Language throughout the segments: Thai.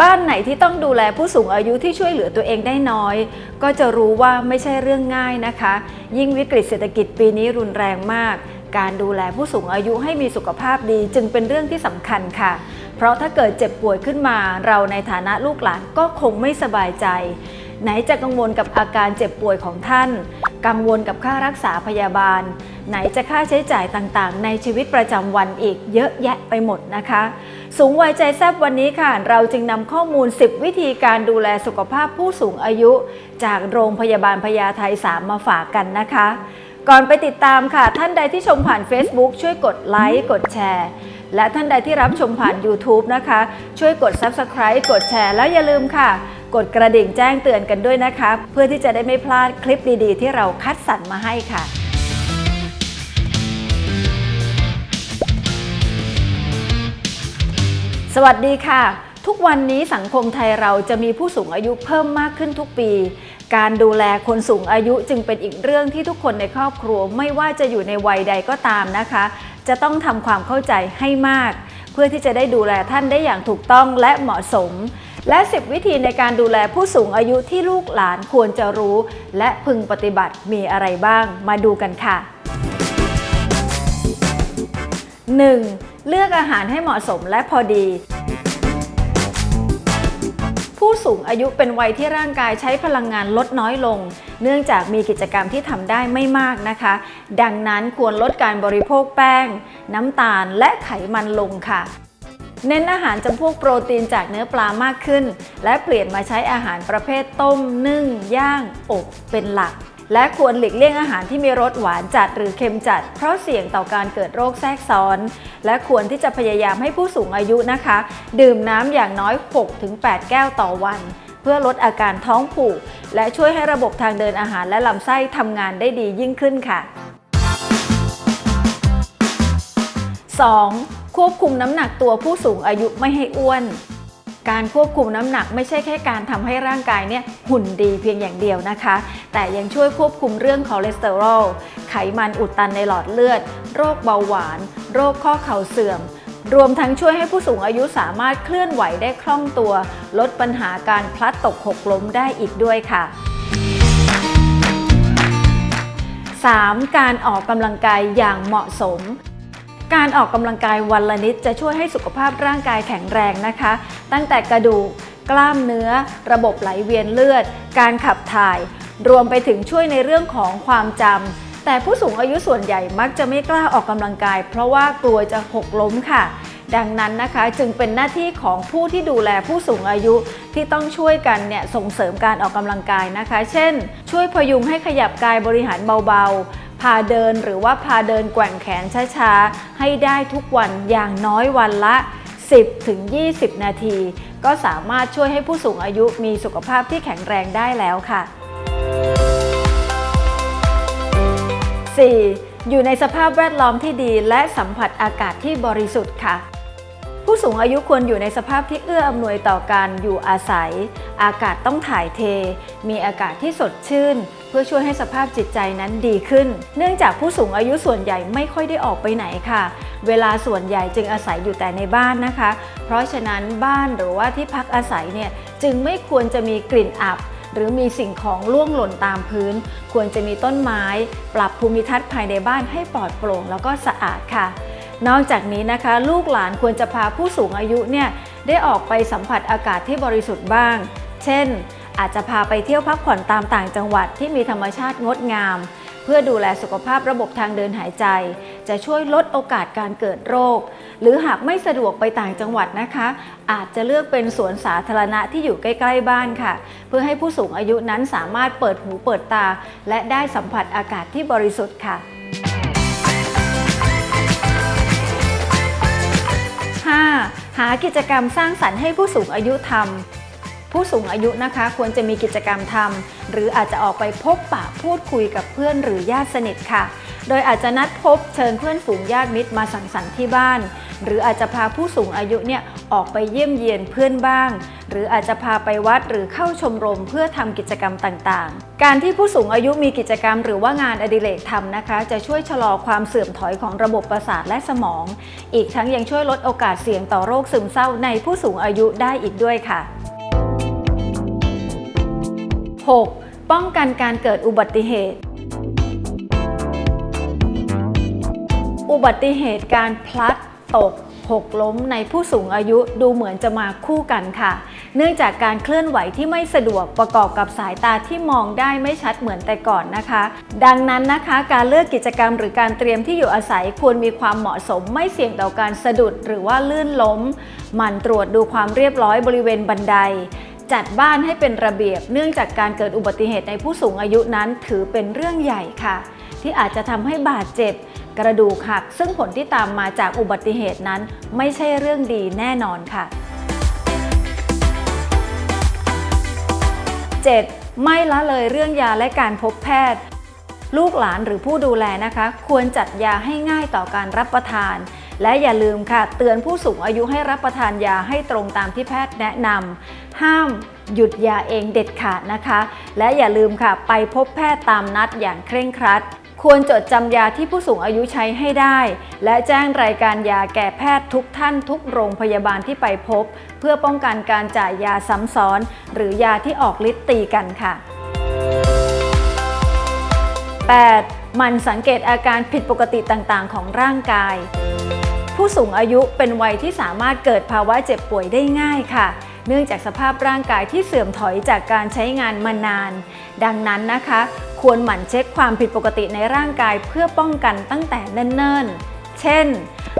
บ้านไหนที่ต้องดูแลผู้สูงอายุที่ช่วยเหลือตัวเองได้น้อย ก็จะรู้ว่าไม่ใช่เรื่องง่ายนะคะ ยิ่งวิกฤตเศรษฐกิจปีนี้รุนแรงมาก การดูแลผู้สูงอายุให้มีสุขภาพดีจึงเป็นเรื่องที่สำคัญค่ะ เพราะถ้าเกิดเจ็บป่วยขึ้นมา เราในฐานะลูกหลานก็คงไม่สบายใจ ไหนจะกังวลกับอาการเจ็บป่วยของท่าน กังวลกับค่ารักษาพยาบาล ไหนจะค่าใช้จ่ายต่างๆ ในชีวิตประจำวันอีกเยอะแยะไปหมดนะคะ สูงวัยใจแซบวันนี้ค่ะ เราจึงนำข้อมูล 10 วิธีการดูแลสุขภาพผู้สูงอายุ จากโรงพยาบาลพญาไท3มาฝากกันนะคะ ก่อนไปติดตามค่ะ ท่านใดที่ชมผ่าน Facebook ช่วยกดไลค์กดแชร์และท่านใดที่รับชมผ่าน YouTube นะคะ ช่วยกด Subscribe กดแชร์แล้วอย่าลืมค่ะ กดกระดิ่งแจ้งเตือนกันด้วยนะคะ เพื่อที่จะได้ไม่พลาดคลิปดีๆ ที่เราคัดสรรมาให้ค่ะ สวัสดีค่ะ ทุกวันนี้สังคมไทยเราจะมีผู้สูงอายุเพิ่มมากขึ้นทุกปี การดูแลคนสูงอายุจึงเป็นอีกเรื่องที่ทุกคนในครอบครัวไม่ว่าจะอยู่ในวัยใดก็ตามนะคะ จะต้องทำความเข้าใจให้มาก เพื่อที่จะได้ดูแลท่านได้อย่างถูกต้องและเหมาะสม และ 10 วิธีในการดูแลผู้สูงอายุที่ลูกหลานควรจะรู้ และพึงปฏิบัติมีอะไรบ้าง มาดูกันค่ะ 1. เลือกอาหารให้เหมาะสมและพอดี ผู้สูงอายุเป็นวัยที่ร่างกายใช้พลังงานลดน้อยลง เนื่องจากมีกิจกรรมที่ทำได้ไม่มากนะคะ ดังนั้นควรลดการบริโภคแป้ง น้ำตาลและไขมันลงค่ะเน้นอาหารจำพวกโปรตีนจากเนื้อปลามากขึ้น และเปลี่ยนมาใช้อาหารประเภทต้ม นึ่ง ย่าง อบเป็นหลัก และควรหลีกเลี่ยงอาหารที่มีรสหวานจัดหรือเค็มจัด เพราะเสี่ยงต่อการเกิดโรคแทรกซ้อน และควรที่จะพยายามให้ผู้สูงอายุนะคะ ดื่มน้ำอย่างน้อย 6-8 แก้วต่อวัน เพื่อลดอาการท้องผูก และช่วยให้ระบบทางเดินอาหารและลำไส้ทำงานได้ดียิ่งขึ้นค่ะ 2. ควบคุมน้ำหนักตัวผู้สูงอายุไม่ให้อ้วน การควบคุมน้ำหนักไม่ใช่แค่การทำให้ร่างกายเนี่ยหุ่นดีเพียงอย่างเดียวนะคะ แต่ยังช่วยควบคุมเรื่องคอเลสเตอรอล ไขมันอุดตันในหลอดเลือด โรคเบาหวาน โรคข้อเข่าเสื่อม รวมทั้งช่วยให้ผู้สูงอายุสามารถเคลื่อนไหวได้คล่องตัว ลดปัญหาการพลัดตกหกล้มได้อีกด้วยค่ะ 3. การออกกำลังกายอย่างเหมาะสม การออกกำลังกายวันละนิดจะช่วยให้สุขภาพร่างกายแข็งแรงนะคะ ตั้งแต่กระดูก กล้ามเนื้อ ระบบไหลเวียนเลือด การขับถ่าย รวมไปถึงช่วยในเรื่องของความจำแต่ผู้สูงอายุส่วนใหญ่มักจะไม่กล้าออกกำลังกาย เพราะว่ากลัวจะหกล้มค่ะ ดังนั้นนะคะจึงเป็นหน้าที่ของผู้ที่ดูแลผู้สูงอายุที่ต้องช่วยกันเนี่ยส่งเสริมการออกกำลังกายนะคะ เช่น ช่วยพยุงให้ขยับกายบริหารเบาๆ พาเดินหรือว่าพาเดินแกว่งแขนช้าๆ ให้ได้ทุกวันอย่างน้อยวันละ 10-20 นาที ก็สามารถช่วยให้ผู้สูงอายุมีสุขภาพที่แข็งแรงได้แล้วค่ะ 4. อยู่ในสภาพแวดล้อมที่ดีและสัมผัสอากาศที่บริสุทธิ์ค่ะผู้สูงอายุควรอยู่ในสภาพที่เอื้ออำนวยต่อการอยู่อาศัย อากาศต้องถ่ายเท มีอากาศที่สดชื่น เพื่อช่วยให้สภาพจิตใจนั้นดีขึ้น เนื่องจากผู้สูงอายุส่วนใหญ่ไม่ค่อยได้ออกไปไหนค่ะ เวลาส่วนใหญ่จึงอาศัยอยู่แต่ในบ้านนะคะ เพราะฉะนั้นบ้านหรือว่าที่พักอาศัยเนี่ยจึงไม่ควรจะมีกลิ่นอับหรือมีสิ่งของล่วงหล่นตามพื้น ควรจะมีต้นไม้ ปรับภูมิทัศน์ภายในบ้านให้ปลอดโปร่งแล้วก็สะอาดค่ะ นอกจากนี้นะคะ ลูกหลานควรจะพาผู้สูงอายุเนี่ยได้ออกไปสัมผัสอากาศที่บริสุทธิ์บ้าง เช่น อาจจะพาไปเที่ยวพักผ่อนตามต่างจังหวัดที่มีธรรมชาติงดงาม เพื่อดูแลสุขภาพระบบทางเดินหายใจ จะช่วยลดโอกาสการเกิดโรค หรือหากไม่สะดวกไปต่างจังหวัดนะคะ อาจจะเลือกเป็นสวนสาธารณะที่อยู่ใกล้ๆบ้านค่ะ เพื่อให้ผู้สูงอายุนั้นสามารถเปิดหูเปิดตา และได้สัมผัสอากาศที่บริสุทธิ์ค่ะ 5. หากิจกรรมสร้างสรรค์ให้ผู้สูงอายุทำ ผู้สูงอายุนะคะควรจะมีกิจกรรมทำหรืออาจจะออกไปพบปะพูดคุยกับเพื่อนหรือญาติสนิทค่ะ โดยอาจจะนัดพบเชิญเพื่อนฝูงญาติมิตรมาสังสรรค์ที่บ้าน หรืออาจจะพาผู้สูงอายุเนี่ยออกไปเยี่ยมเยียนเพื่อนบ้าง หรืออาจจะพาไปวัดหรือเข้าชมรมเพื่อทำกิจกรรมต่างๆ การที่ผู้สูงอายุมีกิจกรรม หรือว่างานอดิเรกทำนะคะ จะช่วยชะลอความเสื่อมถอยของระบบประสาทและสมอง อีกทั้งยังช่วยลดโอกาสเสี่ยงต่อโรคซึมเศร้าในผู้สูงอายุได้อีกด้วยค่ะ 6. ป้องกันการเกิดอุบัติเหตุ อุบัติเหตุการพลัดตกหกล้มในผู้สูงอายุดูเหมือนจะมาคู่กันค่ะ เนื่องจากการเคลื่อนไหวที่ไม่สะดวกประกอบกับสายตาที่มองได้ไม่ชัดเหมือนแต่ก่อนนะคะ ดังนั้นนะคะ การเลือกกิจกรรมหรือการเตรียมที่อยู่อาศัยควรมีความเหมาะสม ไม่เสี่ยงต่อการสะดุดหรือว่าลื่นล้ม หมั่นตรวจดูความเรียบร้อยบริเวณบันได จัดบ้านให้เป็นระเบียบ เนื่องจากการเกิดอุบัติเหตุในผู้สูงอายุนั้นถือเป็นเรื่องใหญ่ค่ะ ที่อาจจะทำให้บาดเจ็บ กระดูกหัก ซึ่งผลที่ตามมาจากอุบัติเหตุนั้นไม่ใช่เรื่องดีแน่นอนค่ะ 7. ไม่ละเลยเรื่องยาและการพบแพทย์ ลูกหลานหรือผู้ดูแลนะคะ ควรจัดยาให้ง่ายต่อการรับประทาน และอย่าลืมค่ะ เตือนผู้สูงอายุให้รับประทานยาให้ตรงตามที่แพทย์แนะนำห้ามหยุดยาเองเด็ดขาดนะคะ และอย่าลืมค่ะ ไปพบแพทย์ตามนัดอย่างเคร่งครัด ควรจดจำยาที่ผู้สูงอายุใช้ให้ได้ และแจ้งรายการยาแก่แพทย์ทุกท่านทุกโรงพยาบาลที่ไปพบ เพื่อป้องกันการจ่ายยาซ้ำซ้อน หรือยาที่ออกฤทธิ์ตีกันค่ะ 8. มันสังเกตอาการผิดปกติต่างๆ ของร่างกาย ผู้สูงอายุเป็นวัยที่สามารถเกิดภาวะเจ็บป่วยได้ง่ายค่ะ เนื่องจากสภาพร่างกายที่เสื่อมถอยจากการใช้งานมานาน ดังนั้นนะคะ ควรหมั่นเช็คความผิดปกติในร่างกายเพื่อป้องกันตั้งแต่เนิ่นๆ เช่น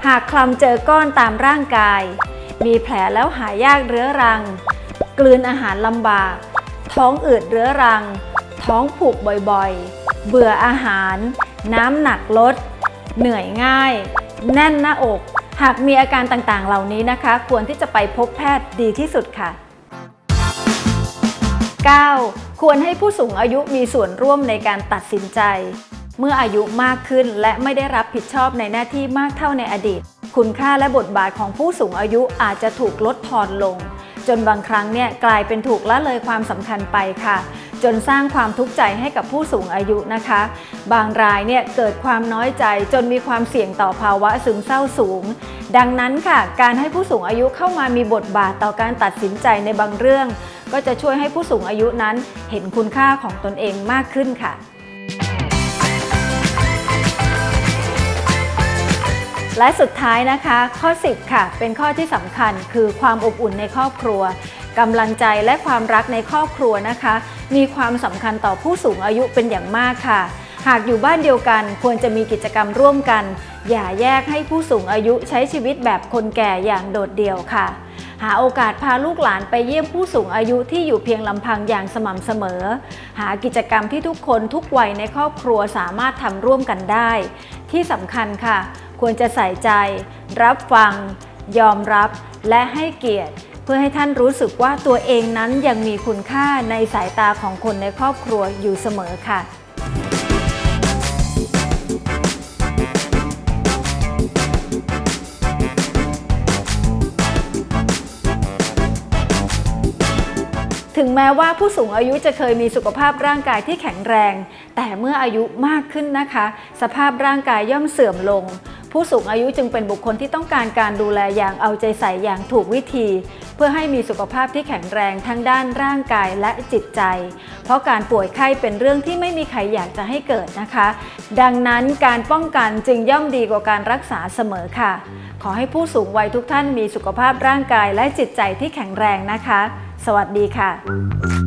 หากคลำเจอก้อนตามร่างกาย มีแผลแล้วหายากเรื้อรัง กลืนอาหารลำบาก ท้องอืดเรื้อรัง ท้องผูกบ่อยๆ เบื่ออาหาร น้ำหนักลด เหนื่อยง่าย แน่นหน้าอก หากมีอาการต่างๆ เหล่านี้นะคะ ควรที่จะไปพบแพทย์ดีที่สุดค่ะ 9. ควรให้ผู้สูงอายุมีส่วนร่วมในการตัดสินใจ เมื่ออายุมากขึ้นและไม่ได้รับผิดชอบในหน้าที่มากเท่าในอดีต คุณค่าและบทบาทของผู้สูงอายุอาจจะถูกลดทอนลง จนบางครั้งเนี่ยกลายเป็นถูกละเลยความสำคัญไปค่ะ จนสร้างความทุกข์ใจให้กับผู้สูงอายุนะคะ บางรายเนี่ยเกิดความน้อยใจจนมีความเสี่ยงต่อภาวะซึมเศร้าสูง ดังนั้นค่ะ การให้ผู้สูงอายุเข้ามามีบทบาทต่อการตัดสินใจในบางเรื่อง ก็จะช่วยให้ผู้สูงอายุนั้นเห็นคุณค่าของตนเองมากขึ้นค่ะและสุดท้ายนะคะ ข้อ 10 ค่ะ เป็นข้อที่สำคัญคือความอบอุ่นในครอบครัวกำลังใจและความรักในครอบครัวนะคะ มีความสำคัญต่อผู้สูงอายุเป็นอย่างมากค่ะ หากอยู่บ้านเดียวกันควรจะมีกิจกรรมร่วมกัน อย่าแยกให้ผู้สูงอายุใช้ชีวิตแบบคนแก่อย่างโดดเดี่ยวค่ะ หาโอกาสพาลูกหลานไปเยี่ยมผู้สูงอายุที่อยู่เพียงลำพังอย่างสม่ำเสมอ หากิจกรรมที่ทุกคนทุกวัยในครอบครัวสามารถทำร่วมกันได้ ที่สำคัญค่ะ ควรจะใส่ใจ รับฟัง ยอมรับและให้เกียรติ เพื่อให้ท่านรู้สึกว่าตัวเองนั้นยังมีคุณค่าในสายตาของคนในครอบครัวอยู่เสมอค่ะถึงแม้ว่าผู้สูงอายุจะเคยมีสุขภาพร่างกายที่แข็งแรง แต่เมื่ออายุมากขึ้นนะคะ สภาพร่างกายย่อมเสื่อมลง ผู้สูงอายุจึงเป็นบุคคลที่ต้องการการดูแลอย่างเอาใจใส่อย่างถูกวิธี พื่อให้มีสุขภาพที่แข็งแรงทั้งด้านร่างกายและจิตใจ เพราะการป่วยไข้เป็นเรื่องที่ไม่มีใครอยากจะให้เกิดนะคะ ดังนั้นการป้องกันจึงย่อมดีกว่าการรักษาเสมอค่ะ ขอให้ผู้สูงวัยทุกท่านมีสุขภาพร่างกายและจิตใจที่แข็งแรงนะคะ สวัสดีค่ะ